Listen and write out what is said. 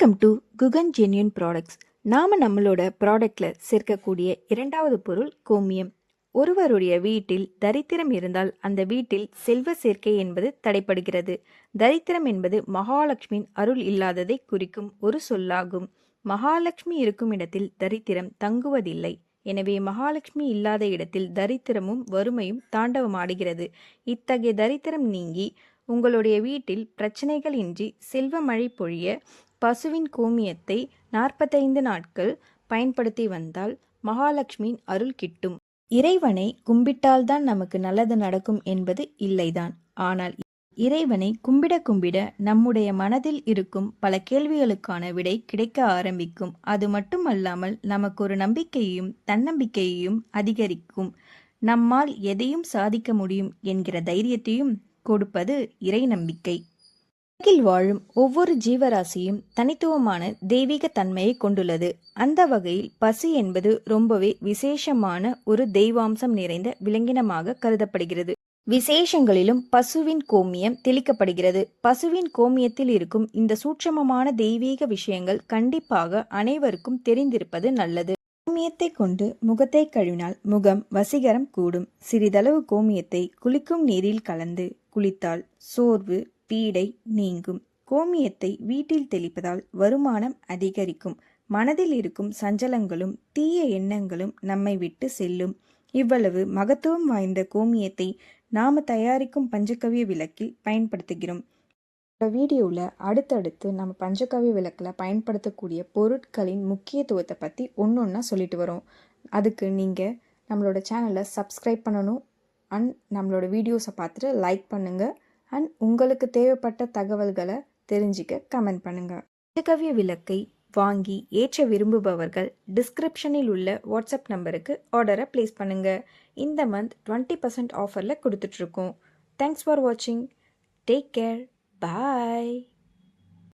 Welcome to Guhan genuine products நாம் நம்மளோட ப்ராடக்டில் சேர்க்கக்கூடிய இரண்டாவது பொருள் கோமியம். ஒருவருடைய வீட்டில் தரித்திரம் இருந்தால் அந்த வீட்டில் செல்வ சேர்க்கை என்பது தடைப்படுகிறது தரித்திரம் என்பது மகாலட்சுமியின் அருள் இல்லாததை குறிக்கும் ஒரு சொல்லாகும். மகாலட்சுமி இருக்கும் இடத்தில் தரித்திரம் தங்குவதில்லை. எனவே மகாலட்சுமி இல்லாத இடத்தில் தரித்திரமும் வறுமையும் தாண்டவமாடுகிறது. இத்தகைய தரித்திரம் நீங்கி உங்களுடைய வீட்டில் பிரச்சனைகள் இன்றி செல்வ மழை பொழிய பசுவின் கோமியத்தை நாற்பத்தைந்து நாட்கள் பயன்படுத்தி வந்தால் மகாலட்சுமியின் அருள் கிட்டும். இறைவனை கும்பிட்டால்தான் நமக்கு நல்லது நடக்கும் என்பது இல்லைதான். ஆனால் இறைவனை கும்பிட கும்பிட நம்முடைய மனதில் இருக்கும் பல கேள்விகளுக்கான விடை கிடைக்க ஆரம்பிக்கும். அது மட்டுமல்லாமல் நமக்கு ஒரு நம்பிக்கையையும் தன்னம்பிக்கையையும் அதிகரிக்கும். நம்மால் எதையும் சாதிக்க முடியும் என்கிற தைரியத்தையும் கொடுப்பது இறை நம்பிக்கை. உலகில் வாழும் ஒவ்வொரு ஜீவராசியும் தனித்துவமான தெய்வீக தன்மையை கொண்டுள்ளது. அந்த வகையில் பசு என்பது ரொம்பவே விசேஷமான ஒரு தெய்வாம்சம் நிறைந்த விலங்கினமாக கருதப்படுகிறது. விசேஷங்களிலும் பசுவின் கோமியம் தெளிக்கப்படுகிறது. பசுவின் கோமியத்தில் இருக்கும் இந்த சூட்சமமான தெய்வீக விஷயங்கள் கண்டிப்பாக அனைவருக்கும் தெரிந்திருப்பது நல்லது. கோமியத்தை கொண்டு முகத்தை கழுவினால் முகம் வசீகரம் கூடும். சிறிதளவு கோமியத்தை குளிக்கும் நீரில் கலந்து குளித்தால் சோர்வு பீடை நீங்கும். கோமியத்தை வீட்டில் தெளிப்பதால் வருமானம் அதிகரிக்கும். மனதில் இருக்கும் சஞ்சலங்களும் தீய எண்ணங்களும் நம்மை விட்டு செல்லும். இவ்வளவு மகத்துவம் வாய்ந்த கோமியத்தை நாம தயாரிக்கும் பஞ்சகவிய விளக்கில் பயன்படுத்துகிறோம். இந்த வீடியோவில் அடுத்தடுத்து நம்ம பஞ்சகவிய விளக்கில் பயன்படுத்தக்கூடிய பொருட்களின் முக்கியத்துவத்தை பற்றி ஒன்று ஒன்றா சொல்லிட்டு வரோம். அதுக்கு நீங்கள் நம்மளோட சேனலை சப்ஸ்கிரைப் பண்ணணும். அண்ட் நம்மளோட வீடியோஸை பார்த்துட்டு லைக் பண்ணுங்கள் அண்ட் உங்களுக்கு தேவைப்பட்ட தகவல்களை தெரிஞ்சிக்க கமெண்ட் பண்ணுங்கள் பஞ்சகவிய விளக்கை வாங்கி ஏற்ற விரும்புபவர்கள் டிஸ்கிரிப்ஷனில் உள்ள வாட்ஸ்அப் நம்பருக்கு ஆர்டரை ப்ளேஸ் பண்ணுங்கள் இந்த மந்த் டுவெண்ட்டி பர்சன்ட் ஆஃபரில் கொடுத்துட்ருக்கோம் தேங்க்ஸ் ஃபார் வாட்சிங் டேக் கேர் பாய்